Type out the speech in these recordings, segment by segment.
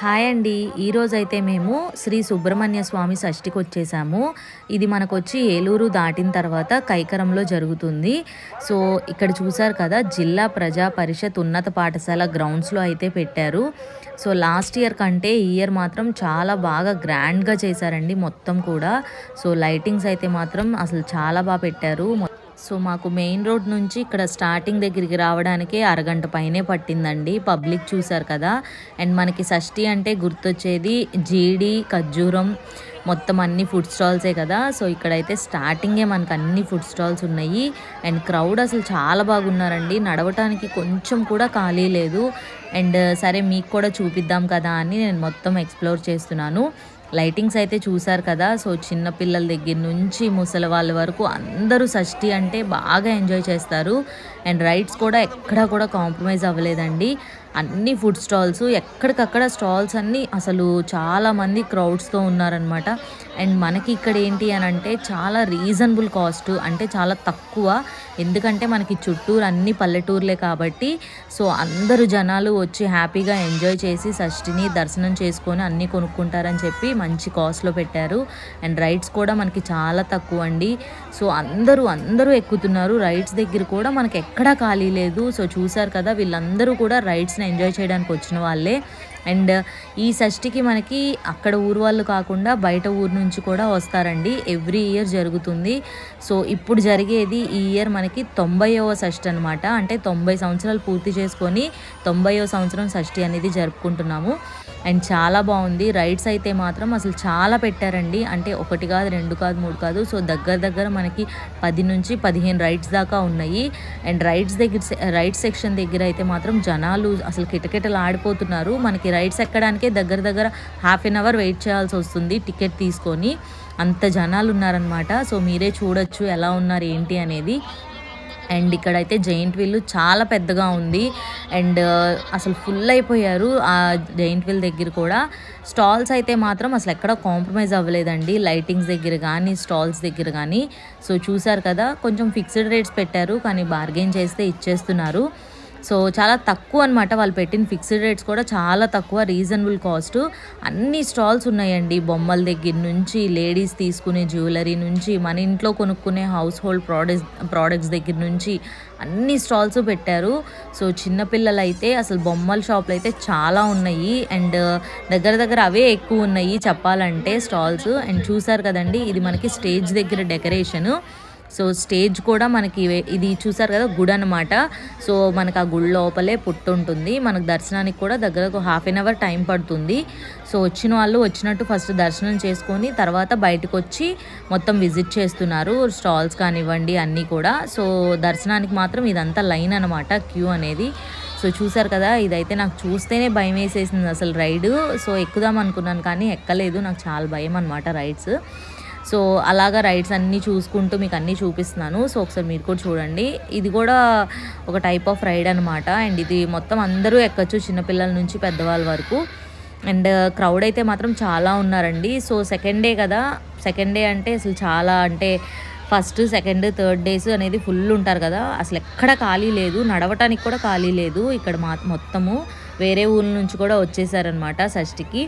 Hi అండి. ఈరోజైతే మేము శ్రీ సుబ్రహ్మణ్య స్వామి షష్ఠికి వచ్చేసాము ఇది మనకు వచ్చి ఏలూరు దాటిన తర్వాత కైకరంలో జరుగుతుంది. సో ఇక్కడ చూసారు కదా జిల్లా ప్రజా పరిషత్ ఉన్నత పాఠశాల గ్రౌండ్స్లో అయితే పెట్టారు. సో లాస్ట్ ఇయర్ కంటే ఈ ఇయర్ మాత్రం చాలా బాగా గ్రాండ్గా చేశారండి మొత్తం కూడా. సో లైటింగ్స్ అయితే మాత్రం అసలు చాలా బాగా పెట్టారు. సో మాకు మెయిన్ రోడ్ నుంచి ఇక్కడ స్టార్టింగ్ దగ్గరికి రావడానికి అరగంట పైనే పట్టిందండి. పబ్లిక్ చూసారు కదా. అండ్ మనకి షష్ఠి అంటే గుర్తొచ్చేది జీడి ఖర్జూరం మొత్తం అన్ని ఫుడ్ స్టాల్సే కదా. సో ఇక్కడైతే స్టార్టింగే మనకు అన్ని ఫుడ్ స్టాల్స్ ఉన్నాయి. అండ్ క్రౌడ్ అసలు చాలా బాగున్నారండి. నడవటానికి కొంచెం కూడా ఖాళీ లేదు. అండ్ సరే మీకు కూడా చూపిద్దాం కదా అని నేను మొత్తం ఎక్స్ప్లోర్ చేస్తున్నాను. లైటింగ్స్ అయితే చూశారు కదా. సో చిన్న పిల్లల దగ్గర నుంచి ముసలి వాళ్ళ వరకు అందరూ షష్ఠి అంటే బాగా ఎంజాయ్ చేస్తారు. అండ్ రైడ్స్ కూడా ఎక్కడా కూడా కాంప్రమైజ్ అవ్వలేదండి. అన్ని ఫుడ్ స్టాల్స్ ఎక్కడికక్కడ స్టాల్స్ అన్నీ అసలు చాలామంది క్రౌడ్స్తో ఉన్నారనమాట అండ్ మనకి ఇక్కడ ఏంటి అని అంటే చాలా రీజనబుల్ కాస్ట్ అంటే చాలా తక్కువ. ఎందుకంటే మనకి చుట్టూరు అన్ని పల్లెటూర్లే కాబట్టి సో అందరు జనాలు వచ్చి హ్యాపీగా ఎంజాయ్ చేసి షష్ఠిని దర్శనం చేసుకొని అన్నీ కొనుక్కుంటారని చెప్పి మంచి కాస్ట్లో పెట్టారు. అండ్ రైడ్స్ కూడా మనకి చాలా తక్కువ అండి సో అందరూ అందరూ ఎక్కుతున్నారు. రైడ్స్ దగ్గర కూడా మనకి ఎక్కడా ఖాళీ లేదు. సో చూసారు కదా వీళ్ళందరూ కూడా రైడ్స్ని ఎంజాయ్ చేయడానికి వచ్చిన వాళ్ళే. అండ్ ఈ షష్ఠికి మనకి అక్కడ ఊరు వాళ్ళు కాకుండా బయట ఊరు నుంచి కూడా వస్తారండి. ఎవ్రీ ఇయర్ జరుగుతుంది. సో ఇప్పుడు జరిగేది ఈ ఇయర్ మనకి తొంభైవ షష్ఠి అనమాట అంటే తొంభై సంవత్సరాలు పూర్తి చేసుకొని తొంభైవ సంవత్సరం షష్ఠి అనేది జరుపుకుంటున్నాము. అండ్ చాలా బాగుంది. రైడ్స్ అయితే మాత్రం అసలు చాలా పెట్టారండి. అంటే ఒకటి కాదు రెండు కాదు మూడు కాదు. సో దగ్గర దగ్గర మనకి పది నుంచి పదిహేను రైడ్స్ దాకా ఉన్నాయి. అండ్ రైడ్స్ దగ్గర రైడ్ సెక్షన్ దగ్గర అయితే మాత్రం జనాలు అసలు కిటకిటలు ఆడిపోతున్నారు మనకి రైడ్స్ ఎక్కడానికే దగ్గర దగ్గర హాఫ్ ఎన్ అవర్ వెయిట్ చేయాల్సి వస్తుంది టికెట్ తీసుకొని. అంత జనాలు ఉన్నారనమాట సో మీరే చూడొచ్చు ఎలా ఉన్నారు ఏంటి అనేది. అండ్ ఇక్కడైతే జైంట్ వీల్ చాలా పెద్దగా ఉంది. అండ్ అసలు ఫుల్ అయిపోయారు ఆ జైంట్ వీల్ దగ్గర కూడా. స్టాల్స్ అయితే మాత్రం అసలు ఎక్కడ కాంప్రమైజ్ అవ్వలేదండి. లైటింగ్స్ దగ్గర కానీ స్టాల్స్ దగ్గర కానీ సో చూసారు కదా కొంచెం ఫిక్స్డ్ రేట్స్ పెట్టారు కానీ బార్గెన్ చేస్తే ఇచ్చేస్తున్నారు. సో చాలా తక్కువ అనమాట వాళ్ళు పెట్టిన ఫిక్స్డ్ రేట్స్ కూడా చాలా తక్కువ రీజనబుల్ కాస్ట్ అన్ని స్టాల్స్ ఉన్నాయండి. బొమ్మల దగ్గర నుంచి లేడీస్ తీసుకునే జ్యువెలరీ నుంచి మన ఇంట్లో కొనుక్కునే హౌస్ హోల్డ్ ప్రోడక్ట్స్ ప్రోడక్ట్స్ దగ్గర నుంచి అన్ని స్టాల్స్ పెట్టారు. సో చిన్నపిల్లలు అయితే అసలు బొమ్మల షాపులు అయితే చాలా ఉన్నాయి. అండ్ దగ్గర దగ్గర అవే ఎక్కువ ఉన్నాయి చెప్పాలంటే స్టాల్స్ అండ్ చూసారు కదండి ఇది మనకి స్టేజ్ దగ్గర డెకరేషను సో స్టేజ్ కూడా మనకి ఇది చూసారు కదా గుడి అనమాట సో మనకు ఆ గుడి లోపలే పుట్టు ఉంటుంది మనకు దర్శనానికి కూడా దగ్గరకు హాఫ్ అన్ అవర్ టైం పడుతుంది. సో వచ్చిన వాళ్ళు వచ్చినట్టు ఫస్ట్ దర్శనం చేసుకొని తర్వాత బయటకు వచ్చి మొత్తం విజిట్ చేస్తున్నారు. స్టాల్స్ కానివ్వండి అన్నీ కూడా. సో దర్శనానికి మాత్రం ఇదంతా లైన్ అనమాట క్యూ అనేది. సో చూసారు కదా ఇదైతే నాకు చూస్తేనే భయం వేసేసింది అసలు రైడ్. సో ఎక్కుదాం అనుకున్నాను కానీ ఎక్కలేదు. నాకు చాలా భయం అనమాట రైడ్స్. సో అలాగా రైడ్స్ అన్నీ చూసుకుంటూ మీకు అన్నీ చూపిస్తున్నాను. సో ఒకసారి మీరు కూడా చూడండి. ఇది కూడా ఒక టైప్ ఆఫ్ రైడ్ అనమాట అండ్ ఇది మొత్తం అందరూ ఎక్కచ్చు చిన్నపిల్లల నుంచి పెద్దవాళ్ళ వరకు. అండ్ క్రౌడ్ అయితే మాత్రం చాలా ఉన్నారండి. సో సెకండ్ డే కదా. సెకండ్ డే అంటే అసలు చాలా అంటే ఫస్ట్ సెకండ్ థర్డ్ డేస్ అనేది ఫుల్ ఉంటారు కదా. అసలు ఎక్కడ ఖాళీ లేదు. నడవటానికి కూడా ఖాళీ లేదు. ఇక్కడ మా మొత్తము వేరే ఊళ్ళ నుంచి కూడా వచ్చేసారనమాట షష్ఠికి.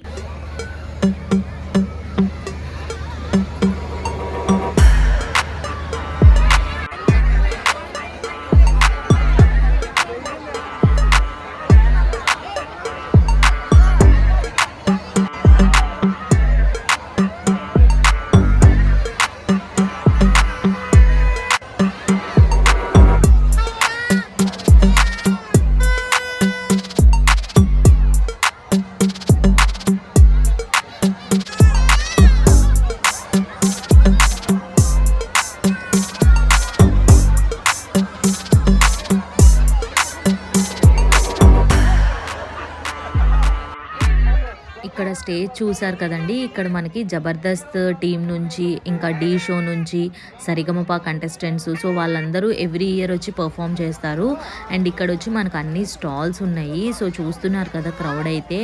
ఇక్కడ స్టేజ్ చూసారు కదండి ఇక్కడ మనకి జబర్దస్త్ టీం నుంచి ఇంకా డీ షో నుంచి సరిగమప కంటెస్టెంట్స్ సో వాళ్ళందరూ ఎవ్రీ ఇయర్ వచ్చి పర్ఫామ్ చేస్తారు. అండ్ ఇక్కడ వచ్చి మనకు అన్ని స్టాల్స్ ఉన్నాయి. సో చూస్తున్నారు కదా క్రౌడ్ అయితే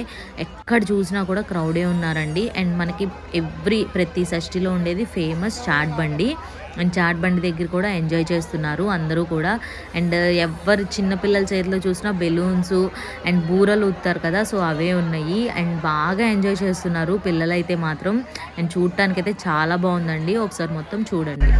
ఎక్కడ చూసినా కూడా క్రౌడే ఉన్నారండి. అండ్ మనకి ఎవ్రీ ప్రతి షష్టిలో ఉండేది ఫేమస్ చాట్ బండి. అండ్ చాట్ బండి దగ్గర కూడా ఎంజాయ్ చేస్తున్నారు అందరూ కూడా. అండ్ ఎవరు చిన్నపిల్లల చేతిలో చూసినా బెలూన్స్ అండ్ బూరలు ఉత్తారు కదా సో అవే ఉన్నాయి. అండ్ బాగా ఎంజాయ్ చేస్తున్నారు పిల్లలైతే మాత్రం. అండ్ చూడటానికైతే చాలా బాగుందండి. ఒకసారి మొత్తం చూడండి.